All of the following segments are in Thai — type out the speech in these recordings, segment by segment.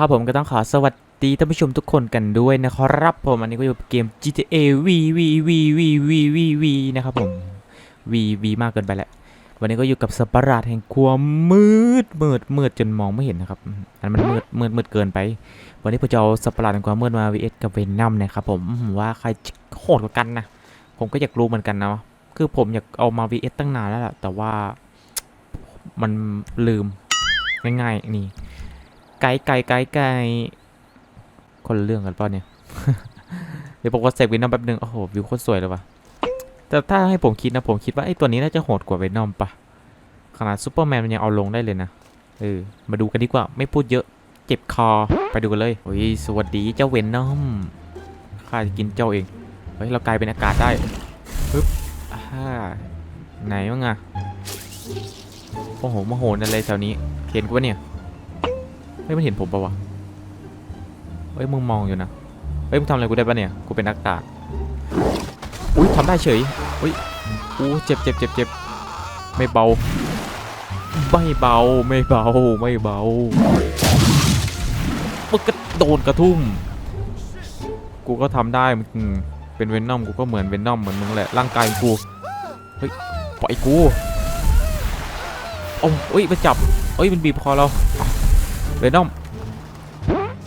ครับผมก็ต้องขอสวัสดีท่านผู้ชมทุกคนกันด้วยนะครับผมอันนี้ก็อยู่เกม GTA V V V V V V V นะครับผม V V มากเกินไปแหละวันนี้ก็อยู่กับสปาราดแห่งความมืดมืดมืดจนมองไม่เห็นนะครับ อันมันมืดมืดมืดเกินไป วันนี้ผมจะเอาสปาราดแห่งความมืดมา vs กับเวนัมนะครับผมว่าใครโหดกว่ากันนะ ผมก็อยากรู้เหมือนกันนะ คือผมอยากเอามา vs ตั้งนานแล้วแหละแต่ว่ามันลืมง่ายๆนี่ ไกด์ไกด์ไกด์ไกด์คนเรื่องกันเปล่าเนี่ย เดี๋ยวผมก็เสกเวนอมแป๊บนึง โอ้โห วิวโคตรสวยเลยว่ะ แต่ถ้าให้ผมคิดนะ ผมคิดว่าไอ้ตัวนี้น่าจะโหดกว่าเวนอมปะขนาดซูเปอร์แมนมันยังเอาลงได้เลยนะ เออ มาดูกันดีกว่า ไม่พูดเยอะ เจ็บคอ ไปดูกันเลย โอ้ย สวัสดีเจ้าเวนอม ข้าจะกินเจ้าเอง เฮ้ย เรากลายเป็นอากาศได้ปึ๊บอ่าไหนวะงอะโอ้โหมาโหนอะไรแถวนี้เห็นกูปะเนี่ย เฮ้ยมันเห็นผมปะวะเฮ้ยมึงมองอยู่นะเฮ้ยมึงทำอะไรกูได้ปะเนี่ยกูเป็นนักตากอุ้ยทำได้เฉยอุ้ยอู้เจ็บเจ็บเจ็บเจ็บไม่เบาไม่เบาไม่เบาไม่เบามึงก็โดนกระทุ่มกูก็ทำได้มึงเป็นเวนนอมกูก็เหมือนเวนนอมเหมือนมึงแหละร่างกายกูเฮ้ยปล่อยกูโอ้ยมันจับเฮ้ยมันบีบคอเรา วนอม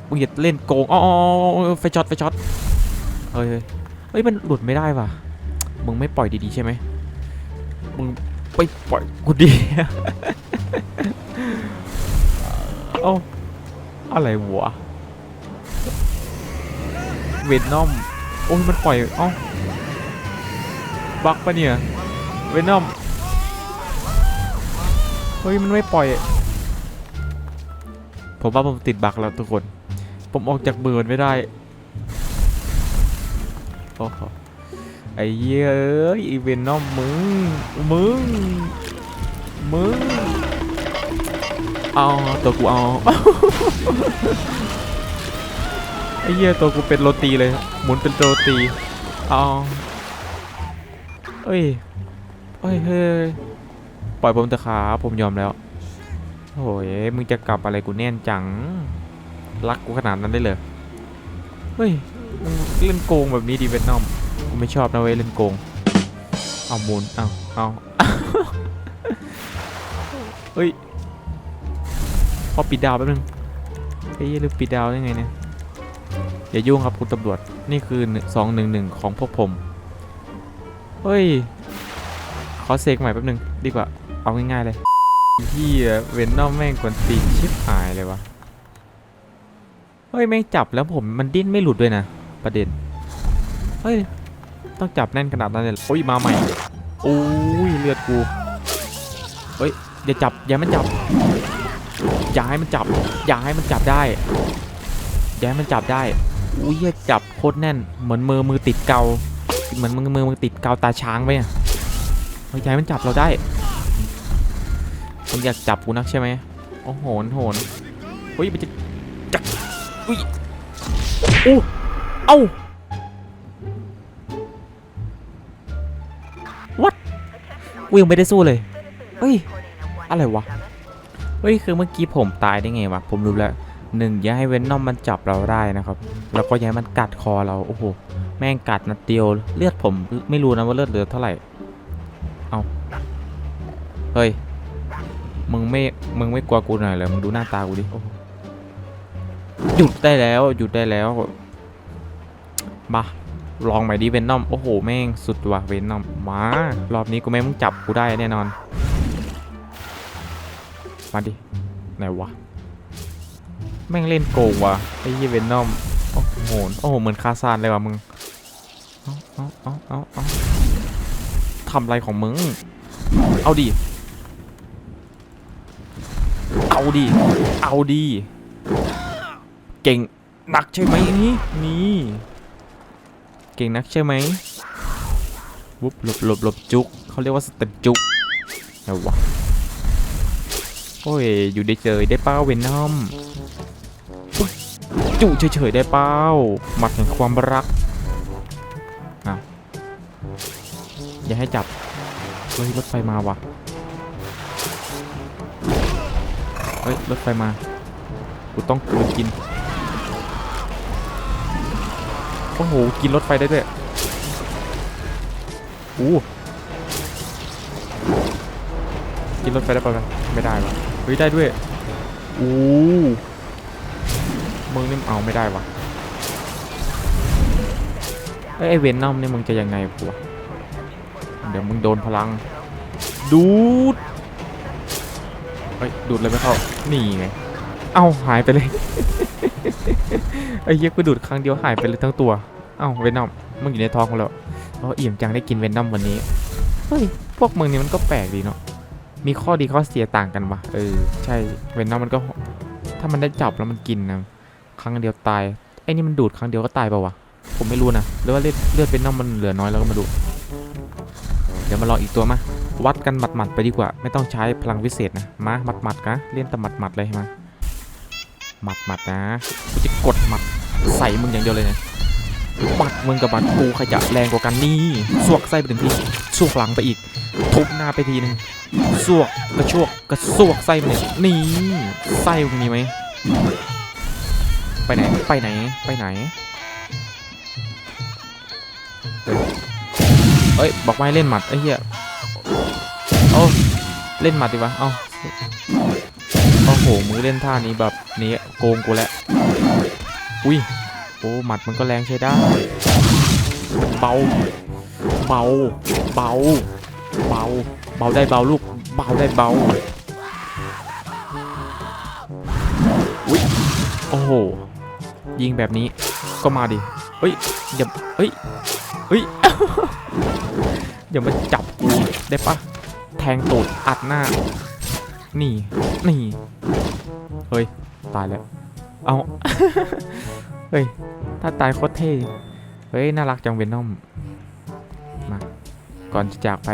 มึงอย่าเล่นโกงอ๋อไฟช็อตไฟช็อตเฮ้ยเฮ้ยมันหลุดไม่ได้ว่ะมึงไม่ปล่อยดีๆใช่ไหมมึงไปปล่อยกูดีเอ้าอะไรวะเวนอมโอ้ยมันปล่อยเอ้าบักปะเนี่ยเวนอมเฮ้ยมันไม่ปล่อย ผมว่าผมติดบักแล้วทุกคน ผมออกจากเบิร์นไม่ได้ โอ้โห ไอ้เยเอ้ยอีเวนนอมมึง มึง มึง เอา ตัวกูเอา ไอ้เหี้ยตัวกูเป็นโรตีเลย หมุนเป็นโรตี เอาเอ้ยเอ้ยเฮ้ย ปล่อยผมเถอะครับผมยอมแล้ว โอ้ยมึงจะกลับอะไรกูแน่นจัง รักกูขนาดนั้นได้เลยเฮ้ยเล่นโกงแบบนี้ดีเวนนอมกูไม่ชอบนะเว้ยเล่นโกง เอามูลเอาเอาเฮ้ยพอปิดดาวแป๊บนึงเฮ้ยลืมปิดดาวได้ไงเนี่ยอย่ายุ่งครับคุณตำรวจนี่คือสองหนึ่งหนึ่งของพวกผม เฮ้ย ขอเซกใหม่แป๊บนึง ดีกว่า เอาง่ายๆเลย พี่เวนนอมแม่งกวนตีนชิบหายเลยวะเฮ้ยแม่งจับแล้วผมมันดิ้นไม่หลุดด้วยนะ ประเด็น เฮ้ย ต้องจับแน่นขนาดนั้นเลยโอ้ยมาใหม่โอ้ยเลือดกูเฮ้ยอย่าจับอย่ามันจับอย่าให้มันจับอย่าให้มันจับได้อย่าให้มันจับได้อุ้ยจับโคตรแน่นเหมือนมือมือติดเกาเหมือนมือมือมือติดเกาตาช้างไปอะเฮ้ยอย่าให้มันจับเราได้ มันอยากจับกูนักใช่ไหมโอ้โหโหนโหนเฮ้ยมันจะจักอุ้ยอู้เอ้า what กูยังไม่ได้สู้เลยเฮ้ย อะไรวะ เฮ้ย คือเมื่อกี้ผมตายได้ไงวะ ผมรู้แล้วหนึ่งอย่าให้เวนนอมมันจับเราได้นะครับ แล้วก็อย่าให้มันกัดคอเรา โอ้โห แม่งกัดนัดเดียว เลือดผมไม่รู้นะว่าเลือดเหลือเท่าไหร่ เอาเฮ้ย มึงไม่ มึงไม่กลัวกูหน่อยเหรอมึงดูหน้าตากูดิโอ้โหหยุดได้แล้ว หยุดได้แล้ว มาลองใหม่ดิเวนนอม โอ้โห แม่งสุดว่ะเวนนอม มา รอบนี้กูแม่งมึงจับกูได้แน่นอน มาดิ ไหนวะ แม่งเล่นโกงว่ะไอ้ยี่เวนนอม โอ้โห โอ้โห เหมือนคาซานเลยว่ะมึง เอาเอาเอาเอาเอาทำอะไรของมึง เอาดิ เอาดิเอาดิเก่งนักใช่ไหมนี่นี่ เก่งนักใช่ไหมวุบหลบหลบหลบจุกเขาเรียกว่าสเต็ปจุกไงวะโอ้ย อยู่ได้เจอได้เป้าเวนนอมอุ๊ยจุเฉยๆได้เป้าหมัดแห่งความรักอ้าวอย่าให้จับเฮ้ยรถไฟมาว่ะ ฮ้ยรถไฟมา กูต้องกลืนกิน โอ้โห กินรถไฟได้ด้วยอู้กินรถไฟได้ปะไม่ได้วะเฮ้ยได้ด้วยอู้มึงนี่เอาไม่ได้วะเอ้ยไอเวนนัมเนี่ยมึงจะยังไงกูวะเดี๋ยวมึงโดนพลัง ดูด เฮ้ยดูดเลยไม่เข้านี่ไงเอ้าหายไปเลยไอ้เหี้ยกูดูดครั้งเดียวหายไปเลยทั้งตัวเอ้าเวนนัมมึงอยู่ในท้องของเราอ๋ออิ่มจังได้กินเวนนัมวันนี้เฮ้ยพวกมึงนี่มันก็แปลกดีเนาะมีข้อดีข้อเสียต่างกันปะเออใช่เวนนัมมันก็ ถ้ามันได้จับแล้วมันกินนะครั้งเดียวตายไอ้นี่มันดูดครั้งเดียวก็ตายเปล่าวะผมไม่รู้นะหรือว่าเลือดเลือดเวนนัมมันเหลือน้อยแล้วก็มาดู เดี๋ยวมาลองอีกตัวมา วัดกันหมัดๆไปดีกว่า ไม่ต้องใช้พลังวิเศษนะ มาหมัดๆนะเล่นแต่หมัดๆเลยมาหมัดๆนะกูจะกดหมัดใส่มึงอย่างเดียวเลยนะหมัดมึงกับหมัดกูใครจะแรงกว่ากันนี่สวกไส้ไปถึงทีสวกหลังไปอีก ทุบหน้าไปทีนึงสวกกระชวกกระสวกไส้ไปเนี่ยนี่ไส้มึงมีไหมไปไหนไปไหนไปไหนเอ้ยบอกไม่เล่นหมัดไอ้เหี้ย เล่นหมัดดีวะ เอาโอ้โห มือเล่นท่านี้แบบนี้โกงกูแล้ว อุ้ย โอ้หมัดมันก็แรงใช้ได้ เบา เบา เบา เบา เบาได้เบาลูก เบาได้เบา อุ้ย โอ้โห ยิงแบบนี้ ก็มาดิ เฮ้ยอย่าเฮ้ย เฮ้ยอย่ามาจับกูได้ปะ งตูดอัดหน้า นี่ นี่ เฮ้ย ตายแล้ว เอา เฮ้ย ถ้าตายโคตรเท่ เฮ้ย น่ารักจังเวนนอม มา ก่อนจะจากไป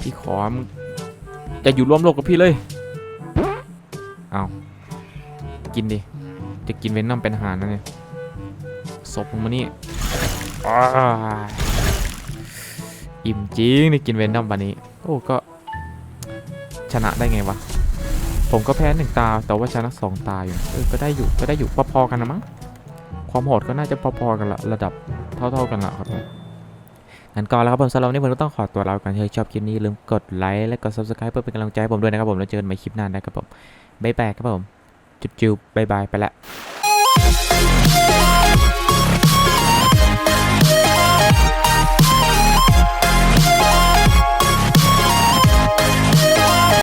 พี่ขอมจะอยู่ร่วมโลกกับพี่เลย เอากินดิ จะกินเวนนอมเป็นอาหารนะเนี่ยศพมึงมานี่อ้ายอิ่มจริงได้กินเวนนอมวันนี้ โอ้ก็ ชนะได้ไงวะ ผมก็แพ้หนึ่งตา แต่ว่าชนะสองตาอยู่เออก็ได้อยู่ก็ได้อยู่พอๆกันนะมั้งความโหดก็น่าจะพอๆกันละระดับเท่า ๆกันละครับงั้นก่อนแล้วครับผมสำหรับวันนี้ผมก็ต้องขอตัวลาไปก่อนถ้าชอบคลิปนี้ลืมกดไลค์และกด subscribe เพื่อเป็นกำลังใจให้ผมด้วยนะครับผมแล้วเจอกันใหม่คลิปหน้านะครับผมบ๊ายบายครับผมจุ๊บๆบ๊ายบายไปละ